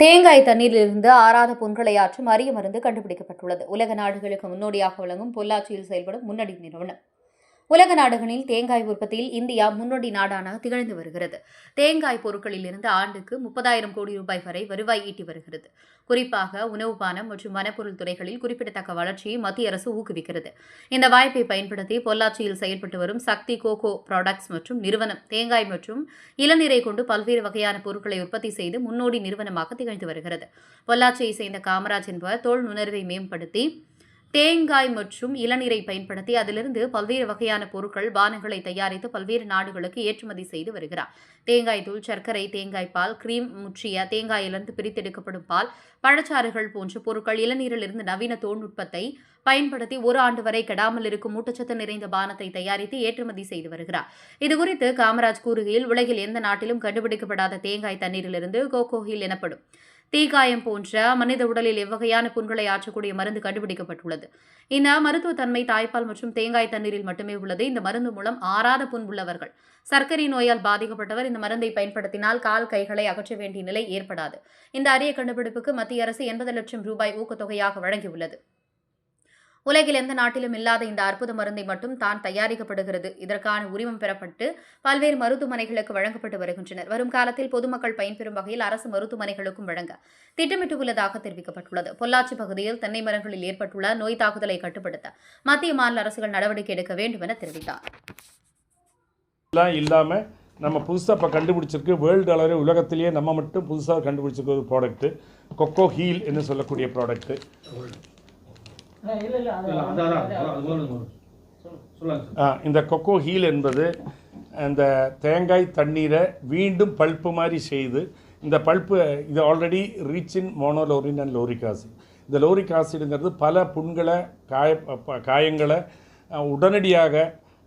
தேங்காய் தண்ணீரிலிருந்து ஆறாத புண்களை ஆற்றும் அரிய மருந்து கண்டுபிடிக்கப்பட்டுள்ளது. உலக நாடுகளுக்கு முன்னோடியாக விளங்கும் பொள்ளாச்சியில் செயல்படும் முன்னணி நிறுவனம். உலக நாடுகளில் தேங்காய் உற்பத்தியில் இந்தியா முன்னோடி நாடாக திகழ்ந்து வருகிறது. தேங்காய் பொருட்களில் இருந்து ஆண்டுக்கு முப்பதாயிரம் கோடி ரூபாய் வரை வருவாய் ஈட்டி வருகிறது. குறிப்பாக உணவு பானம் மற்றும் வனப்பொருள் துறைகளில் குறிப்பிடத்தக்க வளர்ச்சியை மத்திய அரசு ஊக்குவிக்கிறது. இந்த வாய்ப்பை பயன்படுத்தி பொள்ளாச்சியில் செயல்பட்டு வரும் சக்தி கோகோ ப்ராடக்ட்ஸ் மற்றும் நிறுவனம் தேங்காய் மற்றும் இளநீரை கொண்டு பல்வேறு வகையான பொருட்களை உற்பத்தி செய்து முன்னோடி நிறுவனமாக திகழ்ந்து வருகிறது. பொள்ளாச்சியை சேர்ந்த காமராஜ் என்பவர் தோல் நுணர்வை மேம்படுத்தி தேங்காய் மற்றும் இளநீரை பயன்படுத்தி அதிலிருந்து பல்வேறு வகையான பொருட்கள் பானங்களை தயாரித்து பல்வேறு நாடுகளுக்கு ஏற்றுமதி செய்து வருகிறார். தேங்காய் தூள் சர்க்கரை தேங்காய் பால் கிரீம் முற்றிய தேங்காயிலிருந்து பிரித்தெடுக்கப்படும் பால் பழச்சாறுகள் போன்ற பொருட்கள் இளநீரிலிருந்து நவீன தொழில்நுட்பத்தை பயன்படுத்தி ஒரு ஆண்டு வரை கெடாமல் இருக்கும் ஊட்டச்சத்து நிறைந்த பானத்தை தயாரித்து ஏற்றுமதி செய்து வருகிறார். இதுகுறித்து காமராஜ் கூறுகையில் உலகில் எந்த நாட்டிலும் கண்டுபிடிக்கப்படாத தேங்காய் தண்ணீரிலிருந்து கோகோஹில் எனப்படும். தீக்காயம் போன்ற மனித உடலில் எவ்வகையான புண்களை ஆற்றக்கூடிய மருந்து கண்டுபிடிக்கப்பட்டுள்ளது. இந்த மருத்துவ தன்மை தாய்ப்பால் மற்றும் தேங்காய் தண்ணீரில் மட்டுமே உள்ளது. இந்த மருந்து மூலம் ஆறாத புண் உள்ளவர்கள் சர்க்கரை நோயால் பாதிக்கப்பட்டவர் இந்த மருந்தை பயன்படுத்தினால் கால் கைகளை அகற்ற வேண்டிய நிலை ஏற்படாது. இந்த அரிய கண்டுபிடிப்புக்கு மத்திய அரசு எண்பது லட்சம் ரூபாய் ஊக்கத்தொகையாக வழங்கியுள்ளது. உலகில் எந்த நாட்டிலும் இல்லாத இந்த அற்புத மருந்தை மட்டும் தான் தயாரிக்கப்படுகிறது. இதற்கான உரிமம் பெறப்பட்டு பல்வேறு மருத்துவமனைகளுக்கு வழங்கப்பட்டு வருகின்றனர். வரும் காலத்தில் பொதுமக்கள் பயன்பெறும் வகையில் அரசு மருத்துவமனைகளுக்கும் வழங்க திட்டமிட்டுள்ளதாக தெரிவிக்கப்பட்டுள்ளது. பொள்ளாச்சி பகுதியில் தென்னை மரங்களில் ஏற்பட்டுள்ள நோய் தாக்குதலை கட்டுப்படுத்த மத்திய மாநில அரசுகள் நடவடிக்கை எடுக்க வேண்டும் என தெரிவித்தார். இல்லாமல் நம்ம புதுசாக இப்போ கண்டுபிடிச்சிருக்கு. வேர்ல்டு அளவில் உலகத்திலேயே நம்ம மட்டும் புதுசாக கண்டுபிடிச்சிருக்க ஒரு ப்ராடக்ட்டு கொக்கோ ஹீல் என்று சொல்லக்கூடிய ப்ராடக்ட்டு இந்த கொக்கோ ஹீல் என்பது அந்த தேங்காய் தண்ணீரை மீண்டும் பல்ப்பு மாதிரி செய்து இந்த பல்ப்பு இது already rich in monolaurin and lauric acid இந்த லோரிக் ஆசிடுங்கிறது பல புண்களை காய ப- காயங்களை உடனடியாக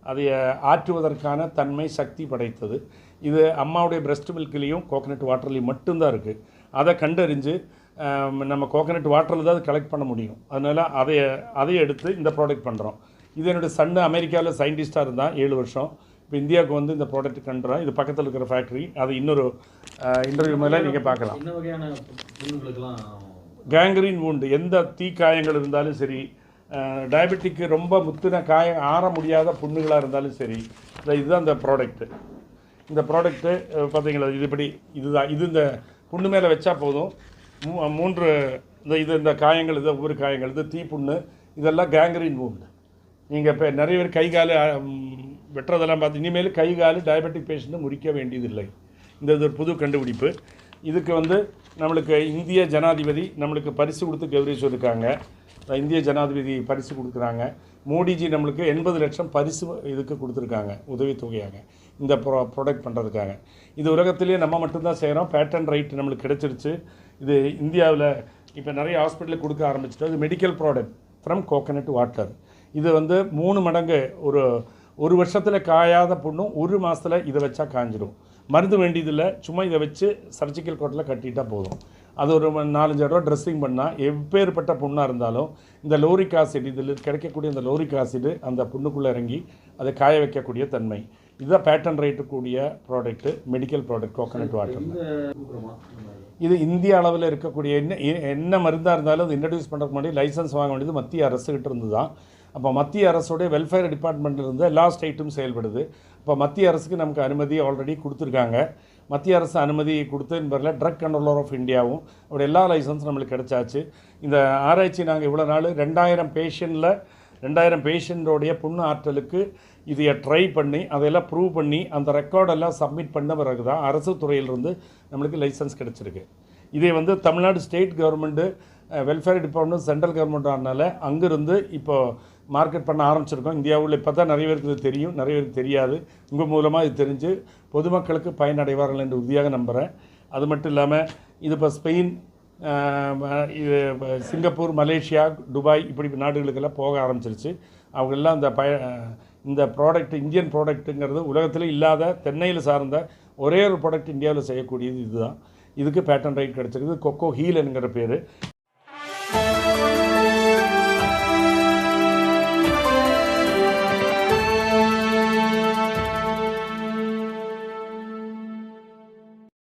அதை ஆற்றுவதற்கான தன்மை சக்தி படைத்தது. இது அம்மாவுடைய பிரஸ்ட் மில்க்லேயும் கோகனட் வாட்டர்லேயும் மட்டும்தான் இருக்குது அதை கண்டறிஞ்சு நம்ம கோகனட் வாட்டரில் தான் அது கலெக்ட் பண்ண முடியும். அதனால் அதை அதை எடுத்து இந்த ப்ராடக்ட் பண்ணுறோம் இது என்னுடைய சன்னு அமெரிக்காவில் சயின்டிஸ்ட்டாக இருந்தான் ஏழு வருஷம். இப்போ இந்தியாவுக்கு வந்து இந்த ப்ராடக்ட் கண்டுறோம் இது பக்கத்தில் இருக்கிற ஃபேக்ட்ரி அது இன்னொரு இன்டர்வியூ மேலே நீங்கள் பார்க்கலாம். Gangrene wound. எந்த தீக்காயங்கள் இருந்தாலும் சரி டயபெட்டிக்கு ரொம்ப முத்தின காயம் ஆற முடியாத புண்ணுகளாக இருந்தாலும் சரி இதுதான் இந்த ப்ராடக்ட்டு இந்த ப்ராடக்ட்டு பார்த்தீங்களா இது இப்படி இதுதான். இது இந்த புண்ணு மேலே வச்சா போதும். மூன்று இந்த இது இந்த காயங்கள் இது ஒவ்வொரு காயங்கள் இது தீப்புண்ணு இதெல்லாம் கேங்கரின் wound. நீங்கள் இப்போ நிறைய பேர் கை கால் வெட்டுறதெல்லாம் பார்த்து இனிமேல் கை கால் டயபெட்டிக் பேஷண்ட்டு முறிக்க வேண்டியதில்லை. இந்த இது ஒரு புது கண்டுபிடிப்பு. இதுக்கு வந்து நம்மளுக்கு இந்திய ஜனாதிபதி நம்மளுக்கு பரிசு கொடுத்து கௌரவிச்சிருக்காங்க. இந்திய ஜனாதிபதி பரிசு கொடுக்குறாங்க. மோடிஜி நம்மளுக்கு எண்பது லட்சம் பரிசு இதுக்கு கொடுத்துருக்காங்க உதவித்தொகையாக. இந்த ப்ரோ ப்ராடக்ட் பண்ணுறதுக்காக இது உலகத்திலேயே நம்ம மட்டும்தான் செய்கிறோம் பேட்டன் ரைட் நம்மளுக்கு கிடச்சிருச்சு. இது இந்தியாவில் இப்போ நிறைய ஹாஸ்பிட்டலுக்கு கொடுக்க ஆரம்பிச்சிட்டோம். இது medical product from coconut water இது வந்து மூணு மடங்கு ஒரு ஒரு வருஷத்தில் காயாத புண்ணும் ஒரு மாதத்தில் இதை வச்சா காஞ்சிடும் மருந்து வேண்டியதில்லை. சும்மா இதை வச்சு சர்ஜிக்கல் கோட்டில் கட்டிட்டா போதும். அது ஒரு நாலஞ்சு ரூபா ட்ரெஸ்ஸிங் பண்ணால் எப்பேற்பட்ட புண்ணாக இருந்தாலும் இந்த லோரிக் ஆசிட் இதில் கிடைக்கக்கூடிய இந்த லோரிக் ஆசிடு அந்த புண்ணுக்குள்ளே இறங்கி அதை காய வைக்கக்கூடிய தன்மை. இதுதான் பேட்டன் ரேட்டு கூடிய product medical product coconut water. இது இந்திய அளவில் இருக்கக்கூடிய என்ன என்ன மருந்தாக இருந்தாலும் அது இன்ட்ரடியூஸ் பண்ணுறதுக்கு முன்னாடி லைசன்ஸ் வாங்க வேண்டியது மத்திய அரசுகிட்ட இருந்து தான் அப்போ மத்திய அரசுடைய வெல்ஃபேர் டிபார்ட்மெண்ட்ல இருந்து எல்லா ஸ்டேட்டும் செயல்படுது. இப்போ மத்திய அரசுக்கு நமக்கு அனுமதி ஆல்ரெடி கொடுத்துருக்காங்க. மத்திய அரசு அனுமதி கொடுத்து என்பதில் ட்ரக் கண்ட்ரோலர் ஆஃப் இந்தியாவும் அவருடைய எல்லா லைசன்ஸும் நம்மளுக்கு கிடைச்சாச்சு. இந்த ஆராய்ச்சி நாங்கள் இவ்வளோ நாள் ரெண்டாயிரம் பேஷண்ட்டில் ரெண்டாயிரம் பேஷண்ட்டோடைய புண்ணு ஆற்றலுக்கு இதைய ட்ரை பண்ணி அதையெல்லாம் ப்ரூவ் பண்ணி அந்த ரெக்கார்டெல்லாம் சப்மிட் பண்ண பிறகு தான் அரசு துறையிலிருந்து நம்மளுக்கு லைசன்ஸ் கிடச்சிருக்கு. இதை வந்து Tamil Nadu state government welfare department central government ஆனால அங்கேருந்து இப்போது மார்க்கெட் பண்ண ஆரம்பிச்சிருக்கோம். இந்தியாவில் இப்போ தான் நிறைய பேருக்கு இது தெரியும். நிறைய பேருக்கு தெரியாது. உங்கள் மூலமாக இது தெரிஞ்சு பொதுமக்களுக்கு பயனடைவார்கள் என்று உறுதியாக நம்புகிறேன் அது மட்டும் இல்லாமல் இது இப்போ ஸ்பெயின் இது சிங்கப்பூர் மலேசியா துபாய் இப்படி நாடுகளுக்கெல்லாம் போக ஆரம்பிச்சிருச்சு. அவங்க எல்லாம் இந்த பய இந்த ப்ராடக்ட் இந்தியன் ப்ராடக்ட்டுங்கிறது உலகத்தில் இல்லாத தென்னையில் சார்ந்த ஒரே ஒரு ப்ராடக்ட் இந்தியாவில் செய்யக்கூடியது இதுதான். இதுக்கு பேட்டன் ரைட் கிடச்சிருக்குது. கொக்கோ ஹீல் என்கிற பேர்.